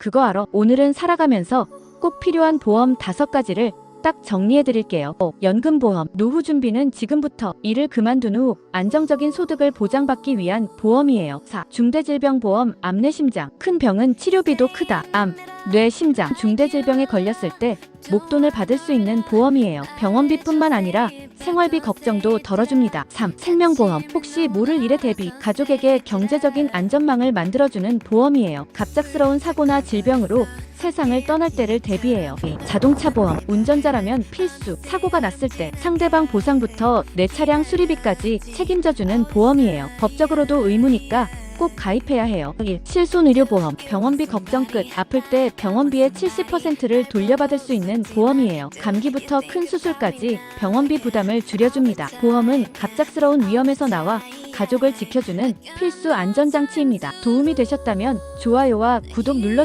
그거 알아? 오늘은 살아가면서 꼭 필요한 보험 다섯 가지를 딱 정리해 드릴게요. 어, 연금보험. 노후 준비는 지금부터 일을 그만둔 후 안정적인 소득을 보장받기 위한 보험이에요. 4. 중대질병보험, 암내심장. 큰 병은 치료비도 크다. 암, 뇌, 심장. 중대질병에 걸렸을 때 목돈을 받을 수 있는 보험이에요. 병원비뿐만 아니라 생활비 걱정도 덜어줍니다. 3. 생명보험. 혹시 모를 일에 대비 가족에게 경제적인 안전망을 만들어주는 보험이에요. 갑작스러운 사고나 질병으로 세상을 떠날 때를 대비해요. 2. 자동차 보험. 운전자라면 필수. 사고가 났을 때 상대방 보상부터 내 차량 수리비까지 책임져주는 보험이에요. 법적으로도 의무니까 꼭 가입해야 해요. 1. 실손의료보험. 병원비 걱정 끝. 아플 때 병원비의 70%를 돌려받을 수 있는 보험이에요. 감기부터 큰 수술까지 병원비 부담을 줄여줍니다. 보험은 갑작스러운 위험에서 나와 가족을 지켜주는 필수 안전장치입니다. 도움이 되셨다면 좋아요와 구독 눌러주세요.